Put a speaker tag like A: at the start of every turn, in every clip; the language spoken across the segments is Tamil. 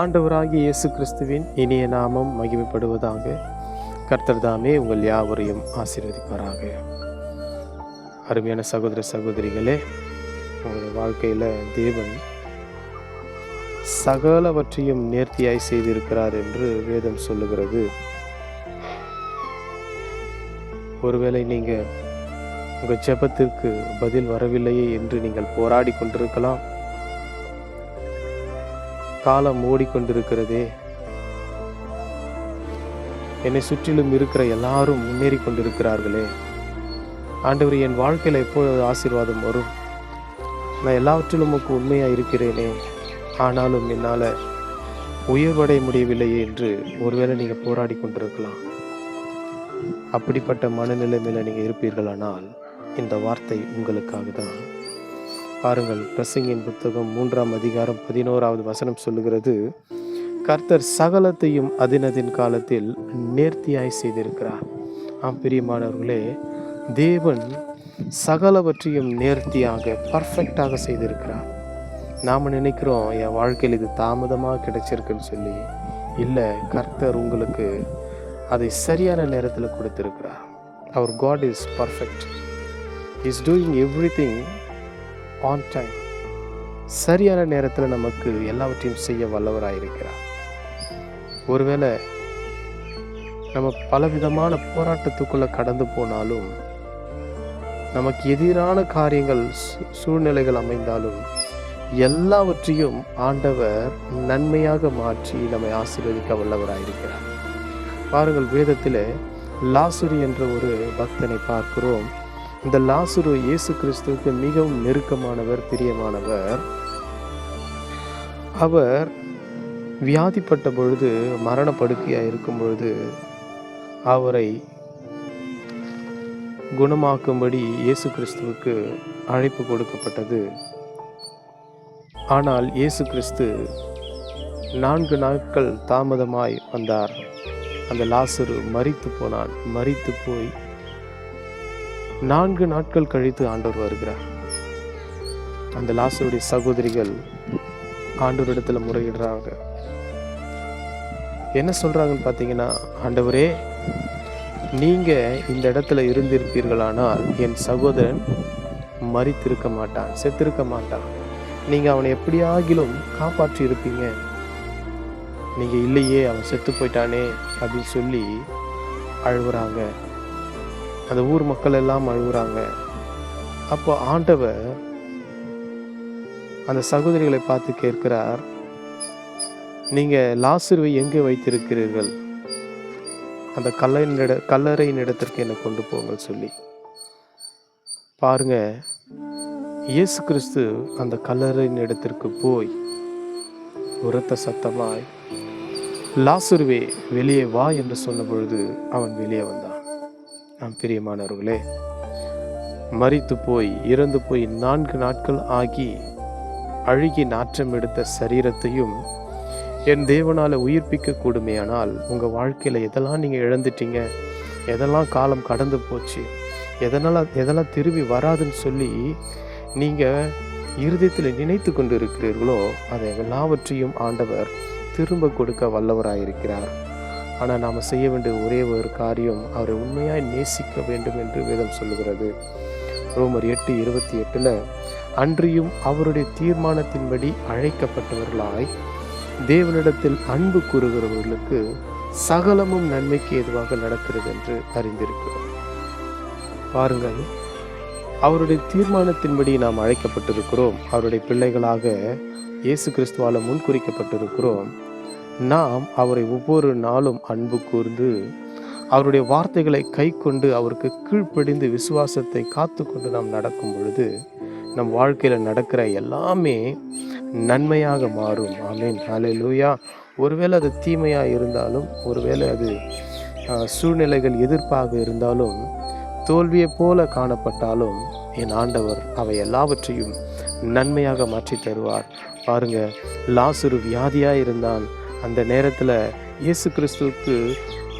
A: ஆண்டவராகிய இயேசு கிறிஸ்துவின் இனிய நாமம் மகிமைப்படுவதாக கர்த்தர் தாமே உங்கள் யாவரையும் ஆசீர்வதிப்பாராக. அருமையான சகோதர சகோதரிகளே உங்களுடைய வாழ்க்கையில் தேவன் சகலவற்றையும் நேர்த்தியாய் செய்திருக்கிறார் என்று வேதம் சொல்லுகிறது. ஒருவேளை நீங்கள் உங்கள் ஜெபத்திற்கு பதில் வரவில்லையே என்று நீங்கள் போராடி கொண்டிருக்கலாம். காலம் ஓடிக்கொண்டிருக்கிறதே. என்னை சுற்றிலும் இருக்கிற எல்லாரும் முன்னேறி கொண்டிருக்கிறார்களே. ஆண்டவர் என் வாழ்க்கையில் எப்பொழுது ஆசீர்வாதம் வரும்? நான் எல்லாவற்றிலும் உமக்கு உண்மையாக இருக்கிறேனே. ஆனாலும் என்னால் உயர்வடைய முடியவில்லையே என்று ஒருவேளை நீங்கள் போராடி கொண்டிருக்கலாம். அப்படிப்பட்ட மனநிலைமையில் நீங்கள் இருப்பீர்களானால் இந்த வார்த்தை உங்களுக்காக தான் பாருங்கள் பிரசங்கின் புத்தகம் மூன்றாம் அதிகாரம் பதினோராவது வசனம் சொல்லுகிறது கர்த்தர் சகலத்தையும் அதினதின் காலத்தில் நேர்த்தியாய் செய்திருக்கிறார். ஆம் பிரியமானவர்களே தேவன் சகலவற்றையும் நேர்த்தியாக பர்ஃபெக்டாக செய்திருக்கிறார். நாம் நினைக்கிறோம் என் வாழ்க்கையில் இது தாமதமாக கிடைச்சிருக்குன்னு சொல்லி. இல்லை கர்த்தர் உங்களுக்கு அதை சரியான நேரத்தில் கொடுத்துருக்கிறார். அவர் god is perfect is doing everything on time சரியான நேரத்தில் நமக்கு எல்லாவற்றையும் செய்ய வல்லவராக இருக்கிறார். ஒருவேளை நம்ம பலவிதமான போராட்டத்துக்குள்ளே கடந்து போனாலும் நமக்கு எதிரான காரியங்கள் சூழ்நிலைகள் அமைந்தாலும் எல்லாவற்றையும் ஆண்டவர் நன்மையாக மாற்றி நம்மை ஆசீர்வதிக்க வல்லவராக இருக்கிறார். பாருங்கள் வேதத்தில் லாசுரி என்ற ஒரு பக்தனை பார்க்கிறோம். இந்த லாசுரு இயேசு கிறிஸ்துவுக்கு மிகவும் நெருக்கமானவர் பிரியமானவர். அவர் வியாதிப்பட்ட பொழுது மரணப்படுக்கையாக இருக்கும் பொழுது அவரை குணமாக்கும்படி இயேசு கிறிஸ்துவுக்கு அழைப்பு கொடுக்கப்பட்டது. ஆனால் இயேசு கிறிஸ்து நான்கு நாட்கள் தாமதமாய் வந்தார். அந்த லாசரு மறித்து போனான். மரித்து போய் நான்கு நாட்கள் கழித்து ஆண்டவர் வருகிறார். அந்த லாசருடைய சகோதரிகள் ஆண்டவரிடத்தில் முறையிடுறாங்க. என்ன சொல்கிறாங்கன்னு பார்த்தீங்கன்னா ஆண்டவரே நீங்கள் இந்த இடத்துல இருந்திருப்பீர்களானால் என் சகோதரன் மறித்திருக்க மாட்டான் செத்திருக்க மாட்டான். நீங்கள் அவனை எப்படியாகிலும் காப்பாற்றி இருப்பீங்க. நீங்கள் இல்லையே அவன் செத்து போயிட்டானே அப்படின்னு சொல்லி அழுகுறாங்க. அந்த ஊர் மக்கள் எல்லாம் அழுகுறாங்க. அப்போ ஆண்டவர் அந்த சகோதரிகளை பார்த்து கேட்கிறார் நீங்கள் லாசுருவை எங்கே வைத்திருக்கிறீர்கள்? அந்த கல்லறையின் இட கல்லறையின் இடத்திற்கு என்னை கொண்டு போங்கள் சொல்லி. பாருங்க இயேசு கிறிஸ்து அந்த கல்லறையின் இடத்திற்கு போய் உரத்த சத்தமாய் லாசுருவே வெளியே வா என்று சொன்ன பொழுது அவன் வெளியே வந்தான். நாம் பிரியமானவர்களே மறித்து போய் இறந்து போய் நான்கு நாட்கள் ஆகி அழுகி நாற்றம் எடுத்த சரீரத்தையும் என் தேவனால் உயிர்ப்பிக்க கூடுமையானால் உங்கள் வாழ்க்கையில் எதெல்லாம் நீங்கள் இழந்துட்டீங்க எதெல்லாம் காலம் கடந்து போச்சு எதனால் எதெல்லாம் திரும்பி வராதுன்னு சொல்லி நீங்கள் இருதயத்தில் நினைத்து கொண்டு இருக்கிறீர்களோ அதை எல்லாவற்றையும் ஆண்டவர் திரும்ப கொடுக்க வல்லவராயிருக்கிறார். ஆனால் நாம் செய்ய வேண்டிய ஒரே ஒரு காரியம் அவரை உண்மையாய் நேசிக்க வேண்டும் என்று வேதம் சொல்லுகிறது. ரோமர் எட்டு இருபத்தி எட்டில் அன்றியும் அவருடைய தீர்மானத்தின்படி அழைக்கப்பட்டவர்களாய் தேவனிடத்தில் அன்பு கூறுகிறவர்களுக்கு சகலமும் நன்மைக்கு எதுவாக நடக்கிறது என்று அறிந்திருக்கிறோம். பாருங்கள் அவருடைய தீர்மானத்தின்படி நாம் அழைக்கப்பட்டிருக்கிறோம். அவருடைய பிள்ளைகளாக இயேசு கிறிஸ்துவால முன்குறிக்கப்பட்டிருக்கிறோம். நாம் அவரை ஒவ்வொரு நாளும் அன்பு கூர்ந்து அவருடைய வார்த்தைகளை கை கொண்டு அவருக்கு கீழ்ப்படிந்து விசுவாசத்தை காத்து கொண்டு நாம் நடக்கும் பொழுது நம் வாழ்க்கையில் நடக்கிற எல்லாமே நன்மையாக மாறும். ஆமீன். லூயா ஒருவேளை அது தீமையாக இருந்தாலும் ஒருவேளை அது சூழ்நிலைகள் எதிர்ப்பாக இருந்தாலும் தோல்வியைப் போல காணப்பட்டாலும் என் ஆண்டவர் அவை எல்லாவற்றையும் நன்மையாக மாற்றி தருவார். பாருங்க லாசுரு வியாதியாக இருந்தான். அந்த நேரத்தில் இயேசு கிறிஸ்துவுக்கு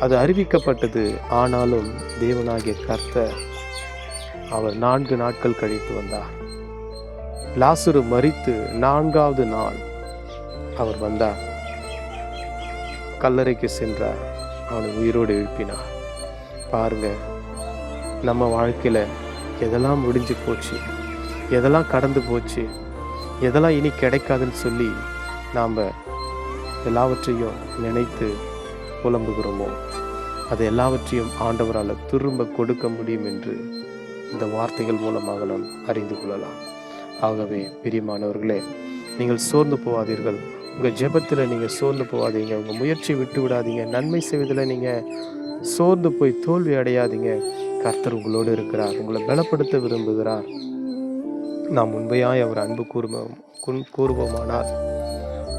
A: அது அறிவிக்கப்பட்டது. ஆனாலும் தேவனாகிய கர்த்தர் அவர் நான்கு நாட்கள் கழித்து வந்தார். லாசுரு மறித்து நான்காவது நாள் அவர் வந்தார். கல்லறைக்கு சென்றார். அவனை உயிரோடு எழுப்பினார். பாருங்க நம்ம வாழ்க்கையில் எதெல்லாம் முடிஞ்சு போச்சு எதெல்லாம் கடந்து போச்சு எதெல்லாம் இனி கிடைக்காதுன்னு சொல்லி நாம் எல்லாவற்றையும் நினைத்து புலம்புகிறோமோ? அது எல்லாவற்றையும் ஆண்டவரால் திரும்ப கொடுக்க முடியும் என்று இந்த வார்த்தைகள் மூலமாக நாம் அறிந்து கொள்ளலாம். ஆகவே பிரியமானவர்களே நீங்கள் சோர்ந்து போகாதீர்கள். உங்கள் ஜெபத்தில் நீங்கள் சோர்ந்து போகாதீங்க. உங்கள் முயற்சி விட்டு விடாதீங்க. நன்மை செய்வதில் நீங்கள் சோர்ந்து போய் தோல்வி அடையாதீங்க. கர்த்தர் உங்களோடு இருக்கிறார். உங்களை பலப்படுத்த விரும்புகிறார். நாம் உண்மையாய் அவர் அன்பு கூறுவோம் கூறுவோமானால்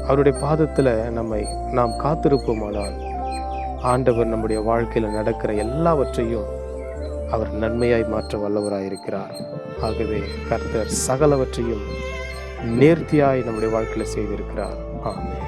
A: அவருடைய பாதத்தில் நம்மை நாம் காத்திருப்போமானால் ஆண்டவர் நம்முடைய வாழ்க்கையில் நடக்கிற எல்லாவற்றையும் அவர் நன்மையாய் மாற்ற வல்லவராயிருக்கிறார். ஆகவே கர்த்தர் சகலவற்றையும் நேர்த்தியாய் நம்முடைய வாழ்க்கையில் செய்திருக்கிறார். ஆமே